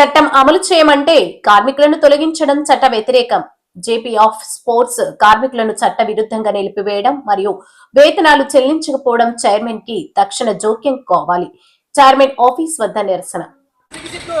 చట్టం అమలు చేయమంటే కార్మికులను తొలగించడం చట్ట వ్యతిరేకం జేపీ ఆఫ్ స్పోర్ట్స్ కార్మికులను చట్ట విరుద్ధంగా నిలిపివేయడం మరియు వేతనాలు చెల్లించకపోవడం చైర్మన్కి తక్షణ జోక్యం కావాలి చైర్మన్ ఆఫీస్ వద్ద నిరసన సిగ్గు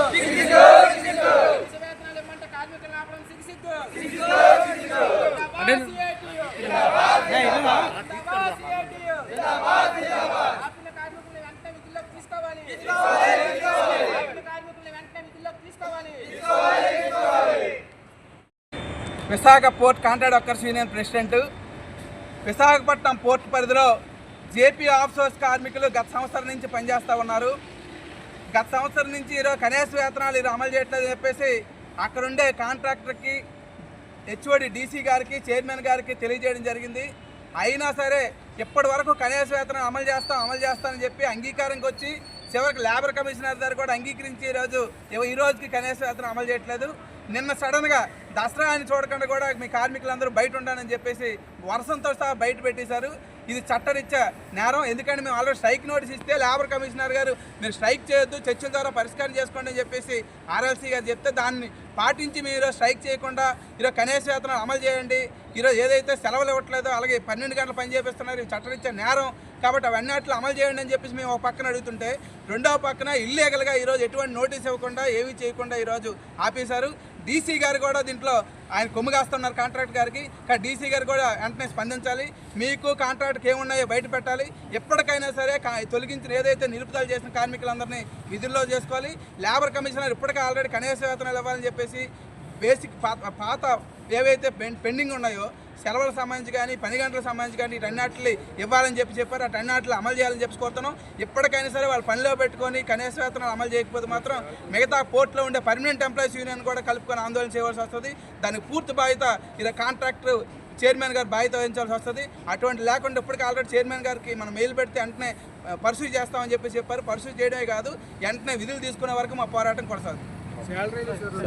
Visakha port contract workers union president. Visakhapatnam port పరిధిలో జేపీ ఆఫ్సోర్స్ కార్మికులు గత సంవత్సరం నుంచి పనిచేస్తూ ఉన్నారు. గత సంవత్సరం నుంచి ఈరోజు కనీస వేతనాలు ఈరోజు అమలు చేయట్లేదు అని చెప్పేసి అక్కడుండే కాంట్రాక్టర్కి హెచ్ఓడి డీసీ గారికి చైర్మన్ గారికి తెలియజేయడం జరిగింది. అయినా సరే ఇప్పటి వరకు కనీస వేతనం అమలు చేస్తాం అమలు చేస్తామని చెప్పి అంగీకారంకి వచ్చి చివరికి లేబర్ కమిషనర్ గారు కూడా అంగీకరించి ఈరోజు ఇవ- ఈ రోజుకి కనీస వేతనం అమలు చేయట్లేదు. నిన్న సడన్గా దసరా అని చూడకుండా కూడా మీ కార్మికులందరూ బయట ఉండాలని చెప్పేసి వర్షంతో సహా బయట పెట్టేశారు. ఇది చట్టరీత్యా నేరం. ఎందుకంటే మేము ఆల్రెడీ స్ట్రైక్ నోటీస్ ఇస్తే లేబర్ కమిషనర్ గారు మీరు స్ట్రైక్ చేయొద్దు చర్చల ద్వారా పరిష్కారం చేసుకోండి అని చెప్పేసి ఆర్ఎల్సీ గారు చెప్తే దాన్ని పాటించి మీరు స్ట్రైక్ చేయకుండా ఈరోజు కనీస వేతనం అమలు చేయండి. ఈరోజు ఏదైతే సెలవులు ఇవ్వట్లేదో అలాగే పన్నెండు గంటలు పని చేపిస్తున్నారు. చట్టరీత్యా నేరం. కాబట్టి అవన్నీ అట్లా అమలు చేయండి అని చెప్పేసి మేము ఒక పక్కన అడుగుతుంటే రెండవ పక్కన ఇల్లీగల్గా ఈరోజు ఎటువంటి నోటీస్ ఇవ్వకుండా ఏమీ చేయకుండా ఈరోజు ఆపేశారు. డీసీ గారు కూడా దీంట్లో ఆయన కొమ్ము కాస్తున్నారు కాంట్రాక్ట్ గారికి. కానీ డీసీ గారు కూడా వెంటనే స్పందించాలి. మీకు కాంట్రాక్ట్కి ఏమున్నాయో బయట పెట్టాలి. ఎప్పటికైనా సరే తొలగించిన ఏదైతే నిలుపుదల చేసిన కార్మికులందరినీ విధుల్లో చేసుకోవాలి. లేబర్ కమిషనర్ ఇప్పటికే ఆల్రెడీ కనీస వేతనాలు ఇవ్వాలని చెప్పేసి బేసిక్ పాత పాత ఏవైతే పెండింగ్ ఉన్నాయో సెలవులకు సంబంధించి కానీ పని గంటలకు సంబంధించి కానీ టన్నాట్లు ఇవ్వాలని చెప్పి చెప్పారు. ఆ టన్నాట్లు అమలు చేయాలని చెప్పి కోరుతున్నాం. ఇప్పటికైనా సరే వాళ్ళు పనిలో పెట్టుకొని కనీస వేతనాలు అమలు చేయకపోతే మాత్రం మిగతా పోర్ట్లో ఉండే పర్మనెంట్ ఎంప్లాయీస్ యూనియన్ కూడా కలుపుకొని ఆందోళన చేయవలసి వస్తుంది. దానికి పూర్తి బాధ్యత ఇలా కాంట్రాక్టర్ చైర్మన్ గారు బాధ్యత వహించాల్సి వస్తుంది. అటువంటి లేకుండా ఇప్పటికీ ఆల్రెడీ చైర్మన్ గారికి మనం మెయిల్ పెడితే వెంటనే పర్సూ చేస్తామని చెప్పి చెప్పారు. పర్సూ చేయడమే కాదు వెంటనే విధులు తీసుకునే వరకు మా పోరాటం కొనసాగుతుంది.